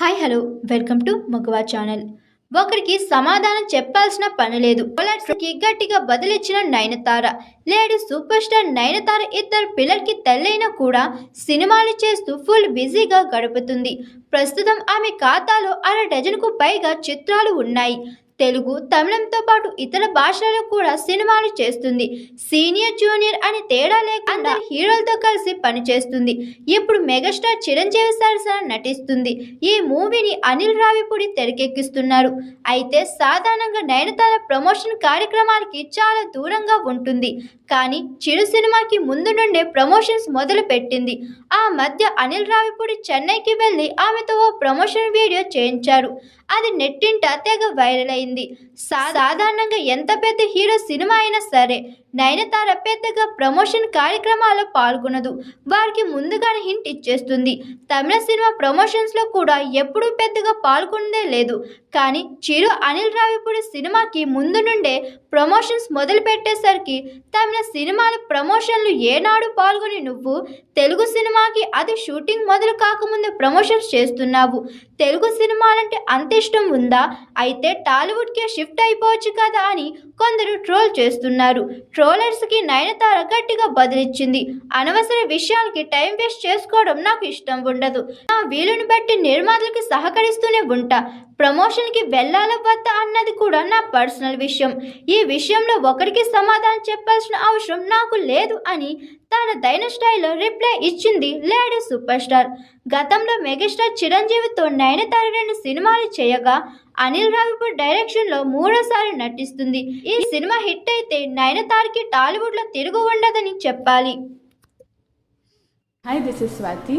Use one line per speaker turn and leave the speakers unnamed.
Hi hello. Welcome to మగవా channel. ఒకరికి సమాధానం చెప్పాల్సిన పని లేదు. కి గట్టిగా బదిలిచ్చిన Nayanthara. Lady super star Nayanthara ఇద్దరు పిల్లలకి తల్లైనా కూడా సినిమాలు చేస్తూ ఫుల్ బిజీగా గడుపుతుంది. ప్రస్తుతం ఆమె ఖాతాలో అర డజన్కు పైగా చిత్రాలు ఉన్నాయి. తెలుగు తమిళంతో పాటు ఇతర భాషలలో కూడా సినిమాలు చేస్తుంది. సీనియర్ జూనియర్ అని తేడా లేకుండా హీరోలతో కలిసి పనిచేస్తుంది. ఇప్పుడు మెగాస్టార్ చిరంజీవి సరసన నటిస్తుంది. ఈ మూవీని అనిల్ రావిపూడి తెరకెక్కిస్తున్నారు. అయితే సాధారణంగా నయనతార ప్రమోషన్ కార్యక్రమాలకి చాలా దూరంగా ఉంటుంది. కానీ చిరు సినిమాకి ముందు నుండే ప్రమోషన్స్ మొదలు పెట్టింది ఆ మధ్య అనిల్ రావిపూడి చెన్నైకి వెళ్ళి ఆమెతో ఓ ప్రమోషన్ వీడియో చేయించారు. అది నెట్టింట తెగ వైరల్ అయింది. సా- సాధారణంగా ఎంత పెద్ద హీరో సినిమా అయినా సరే నయనతార పెద్దగా ప్రమోషన్ కార్యక్రమాల్లో పాల్గొనదు. వారికి ముందుగానే హింట్ ఇచ్చేస్తుంది. తమిళ సినిమా ప్రమోషన్స్లో కూడా ఎప్పుడూ పెద్దగా పాల్గొనదే లేదు. కానీ చిరు అనిల్ రావిపూడి సినిమాకి ముందు నుండే ప్రమోషన్స్ మొదలు పెట్టేసరికి తమిళ సినిమాల ప్రమోషన్లు ఏనాడు పాల్గొని నువ్వు తెలుగు సినిమాకి అది షూటింగ్ మొదలు కాకముందే ప్రమోషన్స్ చేస్తున్నావు. తెలుగు సినిమాలంటే అంత ఇష్టం ఉందా? అయితే టాలీవుడ్కే షిఫ్ట్ అయిపోవచ్చు కదా అని కొందరు ట్రోల్ చేస్తున్నారు. ట్రోలర్స్కి నయనతార గట్టిగా బదిలిచ్చింది. అనవసర విషయాలకి టైం వేస్ట్ చేసుకోవడం నాకు ఇష్టం ఉండదు. నా వీలుని బట్టి నిర్మాతలకు సహకరిస్తూనే ఉంటా. ప్రమోషన్కి వెళ్ళాలా వద్దా అన్నది కూడా నా పర్సనల్ విషయం. ఈ విషయంలో ఒకరికి సమాధానం చెప్పాల్సిన అవసరం నాకు లేదు అని తన దైన స్టైల్లో రిప్లై ఇచ్చింది లేడీ సూపర్ స్టార్. గతంలో మెగాస్టార్ చిరంజీవితో నయనతార రెండు సినిమాలు చేయగా అనిల్ రావిపూర్ డైరెక్షన్లో మూడోసారి నటిస్తుంది. ఈ సినిమా హిట్ అయితే నయనతారకి టాలీవుడ్లో తిరుగు ఉండదని చెప్పాలి.
Hi this is Swathi